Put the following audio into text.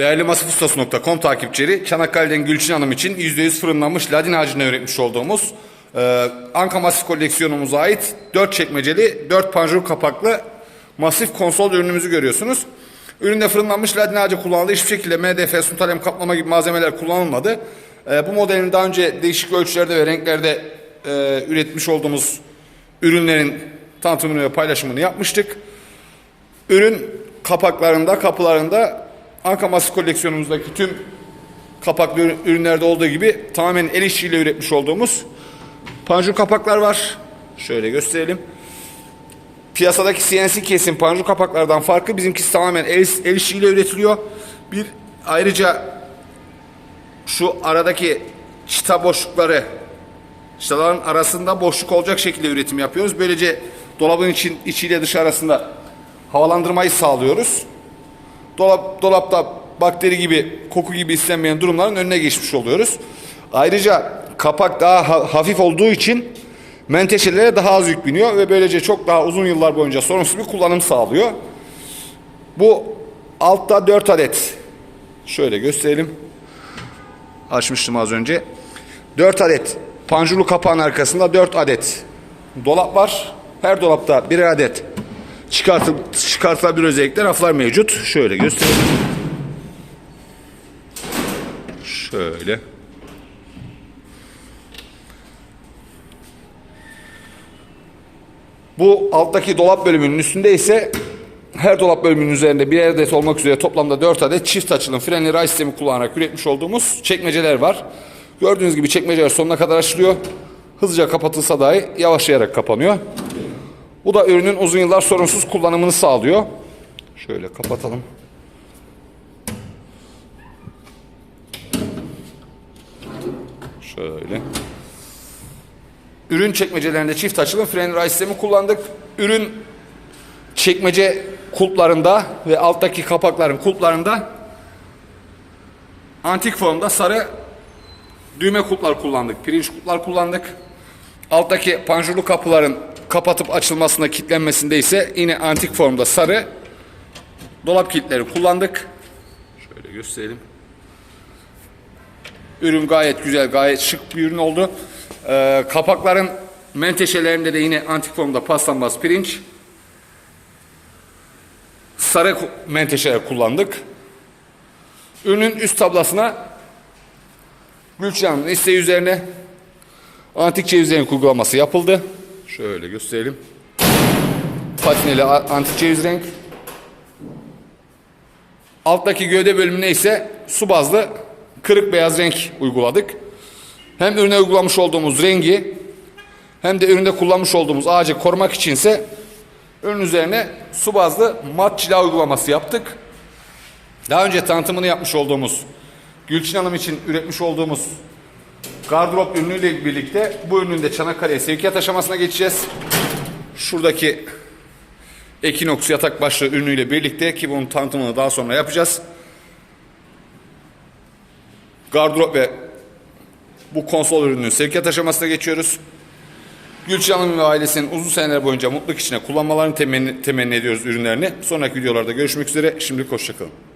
Değerli masifustas.com takipçileri, Çanakkale'den Gülçin Hanım için %100 fırınlanmış ladin ağacına üretmiş olduğumuz e, Anka Masif koleksiyonumuza ait 4 çekmeceli, 4 panjur kapaklı masif konsol ürünümüzü görüyorsunuz. Üründe fırınlanmış ladin ağacı kullanıldı. Hiçbir şekilde MDF, suntalem kaplama gibi malzemeler kullanılmadı. E, bu modelin daha önce değişik ölçülerde ve renklerde e, üretmiş olduğumuz ürünlerin tanıtımını ve paylaşımını yapmıştık. Ürün kapaklarında, kapılarında Anka Masif koleksiyonumuzdaki tüm kapaklı ürün- ürünlerde olduğu gibi tamamen el işçiliğiyle üretmiş olduğumuz panjur kapaklar var. Şöyle gösterelim. Piyasadaki CNC kesim panjur kapaklardan farkı bizimkisi tamamen el, el işçiliğiyle üretiliyor. Bir ayrıca şu aradaki çıta boşlukları çıtaların arasında boşluk olacak şekilde üretim yapıyoruz. Böylece dolabın için içiyle dışı arasında havalandırmayı sağlıyoruz. Dolap, dolapta bakteri gibi, koku gibi istenmeyen durumların önüne geçmiş oluyoruz. Ayrıca kapak daha ha- hafif olduğu için menteşelere daha az yük biniyor ve böylece çok daha uzun yıllar boyunca sorunsuz bir kullanım sağlıyor. Bu altta 4 adet. Şöyle gösterelim. Açmıştım az önce. 4 adet panjurlu kapağın arkasında 4 adet dolap var. Her dolapta birer adet çıkartıp çıkartılabilir özellikle raflar mevcut. Şöyle gösterelim. Şöyle. Bu alttaki dolap bölümünün üstünde ise her dolap bölümünün üzerinde bir adet olmak üzere toplamda 4 adet çift açılım frenli ray sistemi kullanarak üretmiş olduğumuz çekmeceler var. Gördüğünüz gibi çekmeceler sonuna kadar açılıyor. Hızlıca kapatılsa dahi yavaşlayarak kapanıyor. Bu da ürünün uzun yıllar sorunsuz kullanımını sağlıyor. Şöyle kapatalım. Şöyle. Ürün çekmecelerinde çift açılım fren ray sistemi kullandık. Ürün çekmece kulplarında ve alttaki kapakların kulplarında antik formda sarı düğme kulplar kullandık. Pirinç kulplar kullandık. Alttaki panjurlu kapıların kapatıp açılmasında kilitlenmesinde ise yine antik formda sarı dolap kilitleri kullandık. Şöyle gösterelim. Ürün gayet güzel, gayet şık bir ürün oldu. Ee, kapakların menteşelerinde de yine antik formda paslanmaz pirinç. Sarı menteşeler kullandık. Ürünün üst tablasına Gülçin'in isteği üzerine antik ceviz uygulaması yapıldı. Şöyle gösterelim. Patineli antik ceviz renk. Alttaki gövde bölümüne ise su bazlı kırık beyaz renk uyguladık. Hem ürüne uygulamış olduğumuz rengi hem de üründe kullanmış olduğumuz ağacı korumak içinse ürün üzerine su bazlı mat cila uygulaması yaptık. Daha önce tanıtımını yapmış olduğumuz Gülçin Hanım için üretmiş olduğumuz gardırop ürünüyle birlikte bu ürünün de Çanakkale'ye sevkiyat aşamasına geçeceğiz. Şuradaki Equinox yatak başlığı ürünüyle birlikte ki bunun tanıtımını daha sonra yapacağız. Gardırop ve bu konsol ürününün sevkiyat aşamasına geçiyoruz. Gülçin Hanım ve ailesinin uzun seneler boyunca mutluluk içine kullanmalarını temenni, temenni ediyoruz ürünlerini. Sonraki videolarda görüşmek üzere. Şimdilik hoşçakalın.